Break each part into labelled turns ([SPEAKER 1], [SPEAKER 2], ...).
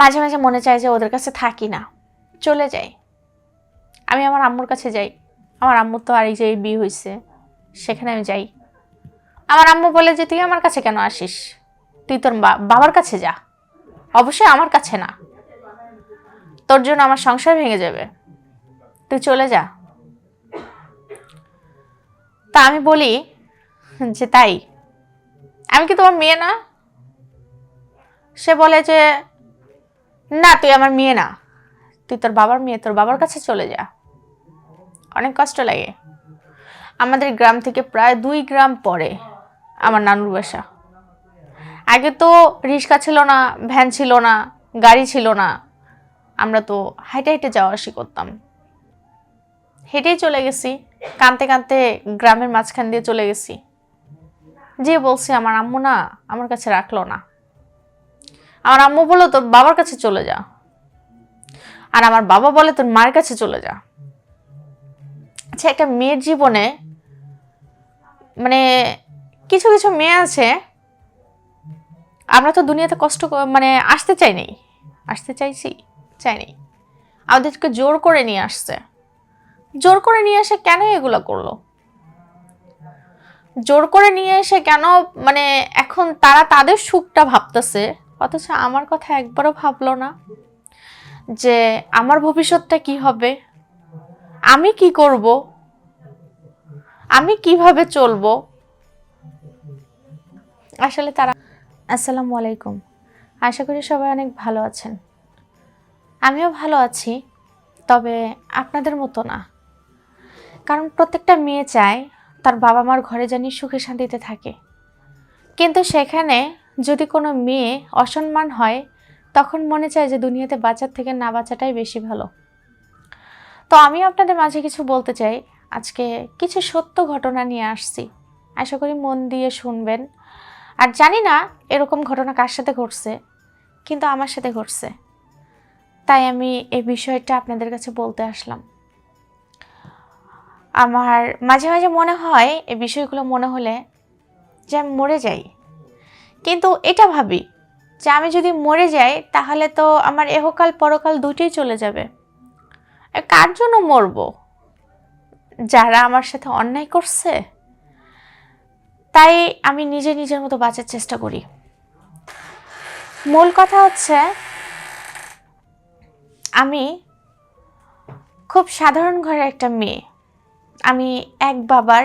[SPEAKER 1] মাঝে মাঝে মনে চায় যে ওদের কাছে থাকি না। চলে যাই। আমি আমার আম্মুর কাছে যাই। আমার আম্মুর তো আর এই যে বিয়ে হয়েছে সেখানে আমি যাই। আমার আম্মু বলে যে, তুই আমার কাছে কেন আসিস? তুই তোর বাবার কাছে যা। অবশ্যই আমার কাছে না। তোর জন্য আমার সংসার ভেঙে যাবে। তুই চলে যা। তা আমি বলি যে, তাই? আমি কি তোমার মেয়ে না? সে বলে যে না, তুই আমার মেয়ে না। তুই তোর বাবার মেয়ে, তোর বাবার কাছে চলে যা। অনেক কষ্ট লাগে। আমাদের গ্রাম থেকে প্রায় দুই গ্রাম পরে আমার নানুর বাসা। আগে তো রিক্সা ছিল না, ভ্যান ছিল না, গাড়ি ছিল না। আমরা তো হাইটে হাইটে যাওয়া আসি করতাম। হেঁটেই চলে গেছি। কাঁদতে কাঁদতে গ্রামের মাঝখান দিয়ে চলে গেছি। যে বলছি, আমার আম্মু না, আমার কাছে রাখল না। আমার আম্মু বলল, তোর বাবার কাছে চলে যা। আর আমার বাবা বলে, তোর মায়ের কাছে চলে যা। আচ্ছা একটা মেয়ের জীবনে মানে কিছু কিছু মেয়ে আছে, আমরা তো দুনিয়াতে কষ্ট মানে আসতে চাই নাই। আসতে চাইছি, চাই নাই। আমাদেরকে জোর করে নিয়ে আসছে। জোর করে নিয়ে এসে কেন এগুলো করল? জোর করে নিয়ে এসে কেন মানে এখন তারা তাদের সুখটা ভাবতেছে অথচ আমার কথা একবারও ভাবলো না যে আমার ভবিষ্যৎটা কি হবে? আমি কি করব? আমি কীভাবে চলবো? আসলে তারা আসসালামু আলাইকুম। আশা করি সবাই অনেক ভালো আছেন। আমিও ভালো আছি, তবে আপনাদের মতো না। কারণ প্রত্যেকটা মেয়ে চায় তার বাবা মার ঘরে জানি সুখে শান্তিতে থাকে। কিন্তু সেখানে যদি কোনো মেয়ে অসম্মান হয়, তখন মনে চায় যে দুনিয়াতে বাঁচার থেকে না বাঁচাটাই বেশি ভালো। তো আমি আপনাদের মাঝে কিছু বলতে চাই। আজকে কিছু সত্য ঘটনা নিয়ে আসছি। আশা করি মন দিয়ে শুনবেন। আর জানি না এরকম ঘটনা কার সাথে ঘটছে, কিন্তু আমার সাথে ঘটছে। তাই আমি এই বিষয়টা আপনাদের কাছে বলতে আসলাম। আমার মাঝে মাঝে মনে হয়, এই বিষয়গুলো মনে হলে যে আমি মরে যাই। কিন্তু এটা ভাবি যে আমি যদি মরে যাই, তাহলে তো আমার এহকাল পরকাল দুটোই চলে যাবে। কার জন্য মরবো? যারা আমার সাথে অন্যায় করছে? তাই আমি নিজে নিজের মতো বাঁচার চেষ্টা করি। মূল কথা হচ্ছে, আমি খুব সাধারণ ঘরের একটা মেয়ে। আমি এক বাবার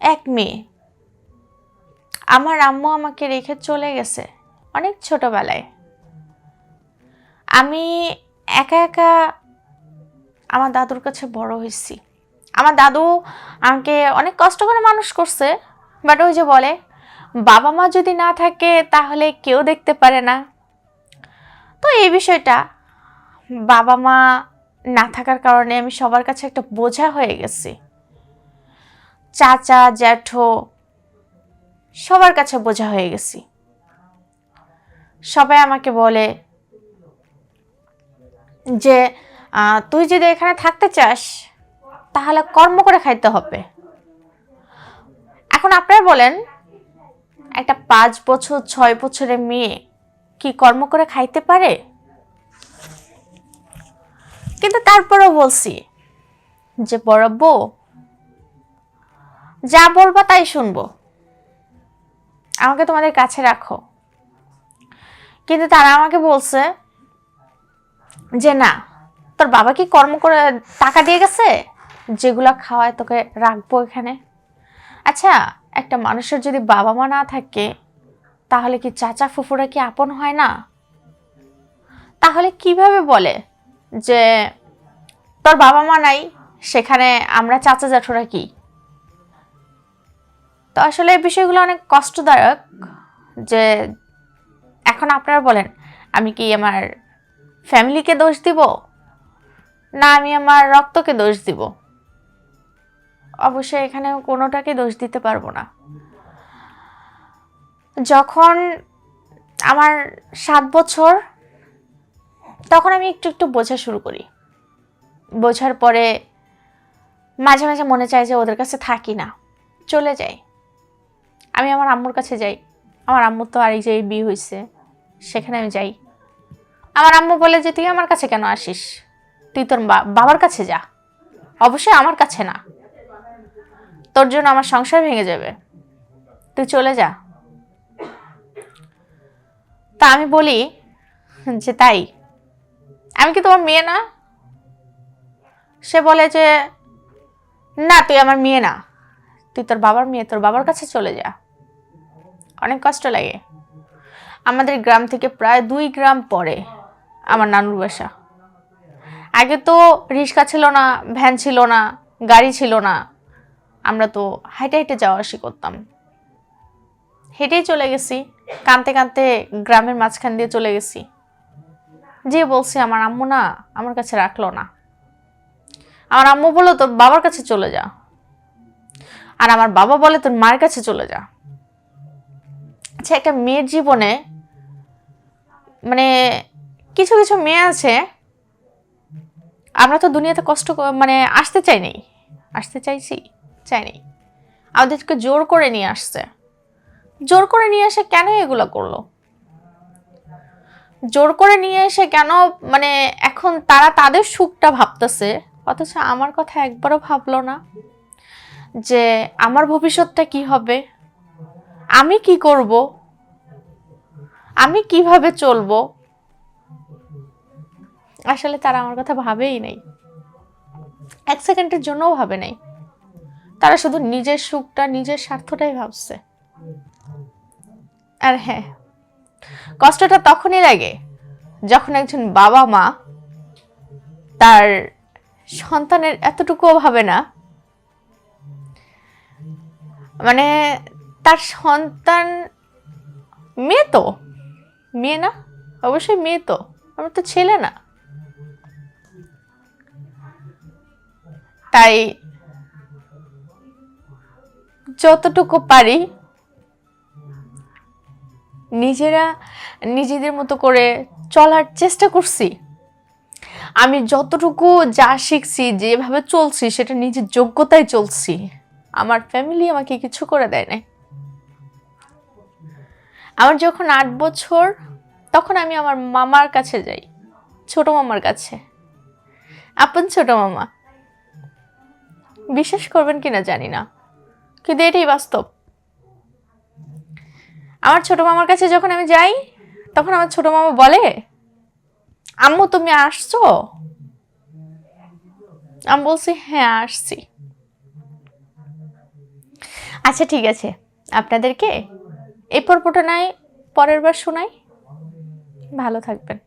[SPEAKER 1] এক মেয়ে। আমার আম্মু আমাকে রেখে চলে গেছে অনেক ছোটবেলায়। আমি একা একা আমার দাদুর কাছে বড় হয়েছি। আমার দাদু আমাকে অনেক কষ্ট করে মানুষ করছে বাট ওই যে বলে, বাবা মা যদি না থাকে তাহলে কেউ দেখতে পারে না। তো এই বিষয়টা বাবা মা না থাকার কারণে আমি সবার কাছে একটা বোঝা হয়ে গেছি। চাচা, জ্যাঠো সবার কাছে বোঝা হয়ে গেছি। সবাই আমাকে বলে যে তুই যদি এখানে থাকতে চাস, তাহলে কর্ম করে খাইতে হবে। এখন আপনারা বলেন, একটা পাঁচ বছর, ছয় বছরের মেয়ে কি কর্ম করে খাইতে পারে? কিন্তু তারপরেও বলছি যে, বড় বউ, যা বলবা তাই শুনব। আমাকে তোমাদের কাছে রাখো। কিন্তু তারা আমাকে বলছে যে, না, তোর বাবা কি কর্ম করে টাকা দিয়ে গেছে? যেগুলো খাওয়ায় তোকে রাখব এখানে। আচ্ছা একটা মানুষের যদি বাবা মা না থাকে, তাহলে কি চাচা ফুফুরা কি আপন হয় না? তাহলে কীভাবে বলে যে, তোর বাবা মা নাই, সেখানে আমরা চাচা জ্যাঠোরা কি? তো আসলে এই বিষয়গুলো অনেক কষ্টদায়ক যে এখন আপনারা বলেন, আমি কি আমার ফ্যামিলিকে দোষ দিব? না, আমি আমার রক্তকে দোষ দিব। অবশ্যই এখানে কোনোটাকে দোষ দিতে পারব না। যখন আমার সাত বছর, তখন আমি একটু একটু বোঝা শুরু করি। বোঝার পরে মাঝে মাঝে মনে চায় যে ওদের কাছে থাকি না, চলে যাই। আমি আমার আম্মুর কাছে যাই। আমার আম্মুর তো আর এই যে বিয়ে হয়েছে সেখানে আমি যাই। আমার আম্মু বলে যে, তুই আমার কাছে কেন আসিস? তুই তোর বাবার কাছে যা। অবশ্যই আমার কাছে না। তোর জন্য আমার সংসার ভেঙে যাবে। তুই চলে যা। তা আমি বলি যে, তাই? আমি কি তোমার মেয়ে না? সে বলে যে, না, তুই আমার মেয়ে না। তুই তোর বাবার মেয়ে, তোর বাবার কাছে চলে যা। অনেক কষ্ট লাগে। আমাদের গ্রাম থেকে প্রায় দুই গ্রাম পরে আমার নানুর বাসা। আগে তো রিক্সা ছিল না, ভ্যান ছিল না, গাড়ি ছিল না। আমরা তো হাইটে হাইটে যাওয়া আসি করতাম। হেঁটেই চলে গেছি কাঁদতে কাঁদতে গ্রামের মাঝখান দিয়ে চলে গেছি। যে বলছি, আমার আম্মু না আমার কাছে রাখল না। আমার আম্মু বলো তোর বাবার কাছে চলে যা। আর আমার বাবা বলে, তোর মায়ের কাছে চলে যা। আচ্ছা একটা মেয়ের জীবনে মানে কিছু কিছু মেয়ে আছে, আমরা তো দুনিয়াতে কষ্ট মানে আসতে চাই নাই। আসতে চাইছি, চাই নাই। আমাদেরকে জোর করে নিয়ে আসছে। জোর করে নিয়ে এসে কেন এগুলো করল? জোর করে নিয়ে এসে কেন মানে এখন তারা তাদের সুখটা ভাবতেছে, অথচ আমার কথা একবারও ভাবলো না যে আমার ভবিষ্যৎটা কি হবে? আমি কি করব? আমি কীভাবে চলবো? আসলে তারা আমার কথা ভাবেই নাই। এক সেকেন্ডের জন্যও ভাবে নাই। তারা শুধু নিজের সুখটা, নিজের স্বার্থটাই ভাবছে। আর হ্যাঁ কষ্টটা তখনই লাগে যখন একজন বাবা মা তার সন্তানের এতটুকুও ভাবে না। মানে তার সন্তান মেয়ে তো। মেয়ে না? অবশ্যই মেয়ে তো। আমার তো ছেলে না। তাই যতটুকু পারি নিজেরা নিজেদের মতো করে চলার চেষ্টা করছি। আমি যতটুকু যা শিখছি, যেভাবে চলছি, সেটা নিজের যোগ্যতায় চলছি। আমার ফ্যামিলি আমাকে কিছু করে দেয় নাই। আমার যখন আট বছর, তখন আমি আমার মামার কাছে যাই, ছোট মামার কাছে। আপন ছোট মামা। বিশ্বাস করবেন কিনা জানি না, কিন্তু এটাই বাস্তব। আমার ছোট মামার কাছে যখন আমি যাই, তখন আমার ছোট মামা বলে, আম্মু, তুমি আসছো? আমি বলছি হ্যাঁ আসছি। আচ্ছা ঠিক আছে। আপনাদেরকে এই পর্বটা নাই পরের বার শোনাই। ভালো থাকবেন।